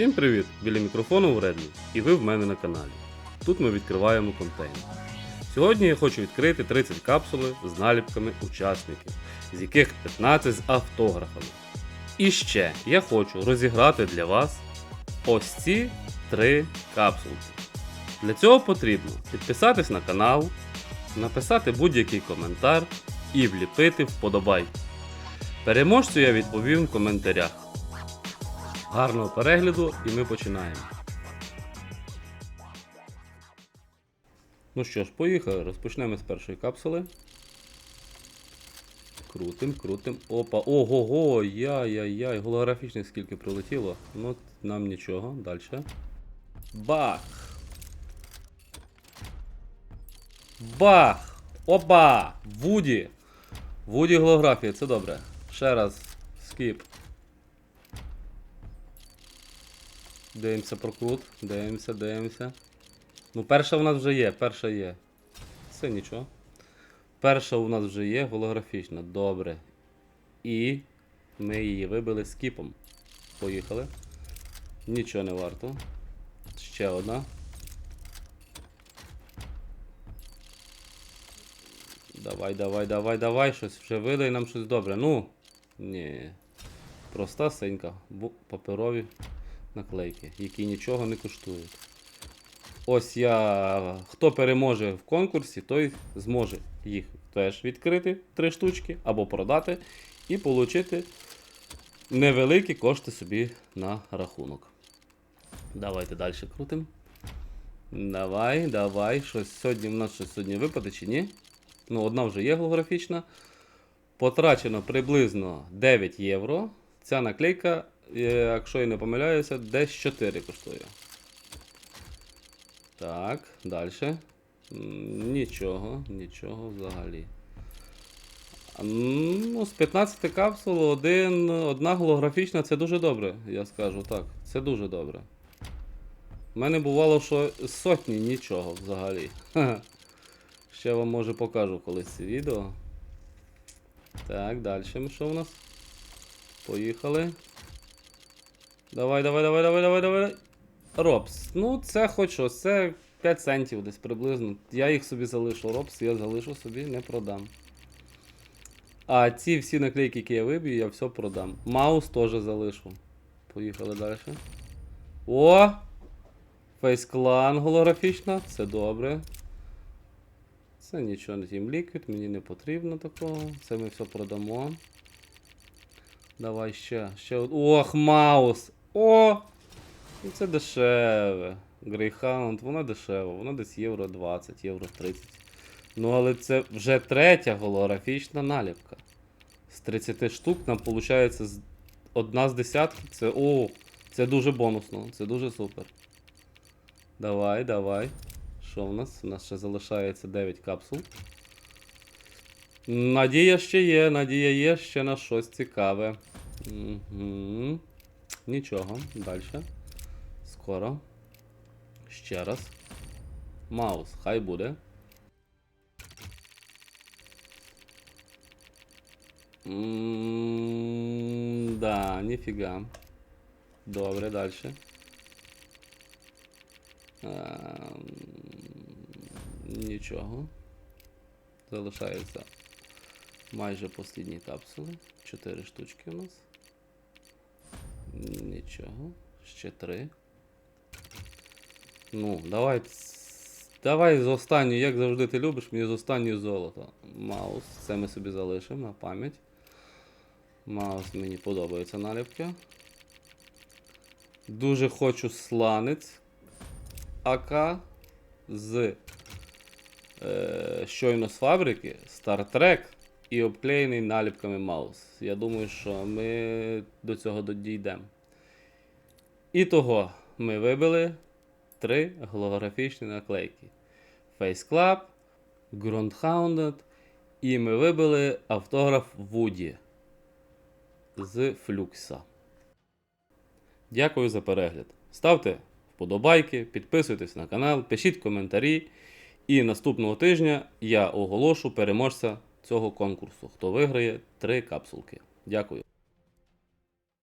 Всім привіт! Біля мікрофону Вредний і ви в мене на каналі. Тут ми відкриваємо контейнер. Сьогодні я хочу відкрити 30 капсули з наліпками учасників, з яких 15 з автографами. І ще я хочу розіграти для вас ось ці три капсулки. Для цього потрібно підписатись на канал, написати будь-який коментар і вліпити вподобайку. Переможцю я відповім в коментарях. Гарного перегляду і ми починаємо. Ну що ж, поїхали. Розпочнемо з першої капсули. Крутим, крутим. Опа, ого-го, яй-яй-яй, голографічних скільки прилетіло. Ну, нам нічого. Далі. Бах! Бах! Опа! Вуді! Вуді голографія, це добре. Ще раз. Скіп. Дивимося прокрут. Дивимося, дивимося. Ну, перша у нас вже є, перша є. Це нічого. Перша у нас вже є голографічна. Добре. І ми її вибили скіпом. Поїхали. Нічого не варто. Ще одна. Давай, давай, давай, давай, щось вже видай нам щось добре. Ну. Ні. Проста синька. Паперові наклейки, які нічого не коштують. Ось я. Хто переможе в конкурсі, той зможе їх теж відкрити три штучки або продати і отримати невеликі кошти собі на рахунок. Давайте далі крутимо. Давай, давай. Щось сьогодні в нас щось сьогодні випаде чи ні? Ну, одна вже є голографічна. Потрачено приблизно 9 євро. Ця наклейка, якщо я не помиляюся, десь 4 коштує. Так, далі. Нічого, нічого взагалі. Ну, з 15 капсул один, одна голографічна це дуже добре, я скажу так. Це дуже добре. У мене бувало, що сотні нічого взагалі. Ще вам може покажу колись це відео. Так, далі що у нас? Поїхали. Давай, давай, давай, давай, давай, давай. Робс. Ну, це хоч щось, це 5 центів десь приблизно. Я їх собі залишу. Робс я залишу собі, не продам. А ці всі наклейки, які я виб'ю, я все продам. Маус теж залишу. Поїхали далі. О! Фейсклан голографічна, це добре. Це нічого не Team Liquid, мені не потрібно такого. Це ми все продамо. Давай ще. ще. Ох, маус! О! Ну це дешеве. Greyhound, вона дешева, вона десь євро 20, євро 30. Ну, але це вже третя голографічна наліпка. З 30 штук нам виходить одна з десятки. Це. О! Це дуже бонусно, це дуже супер. Давай, давай. Що в нас? У нас ще залишається 9 капсул. Надія ще є, надія є ще на щось цікаве. Угу. Нічого, далі. Скоро. Ще раз. Маус, хай буде. М, Да, ніфіга. Добре, далі. Ем, Нічого. Залишається майже послідні капсули. Чотири штучки у нас. Нічого. Ще три. Ну, давай. Давай з останньої, як завжди ти любиш, мені з останньої золото. Маус. Це ми собі залишимо на пам'ять. Маус мені подобається наліпки. Дуже хочу сланець. АК з е, щойно з фабрики Star Trek і обклеєний наліпками маус. Я думаю, що ми до цього дійдемо. І того ми вибили три голографічні наклейки: Face Club, Groundhounded і ми вибили автограф Вуді з Флюкса. Дякую за перегляд. Ставте вподобайки, підписуйтесь на канал, пишіть коментарі. І наступного тижня я оголошу переможця цього конкурсу, хто виграє три капсулки. Дякую.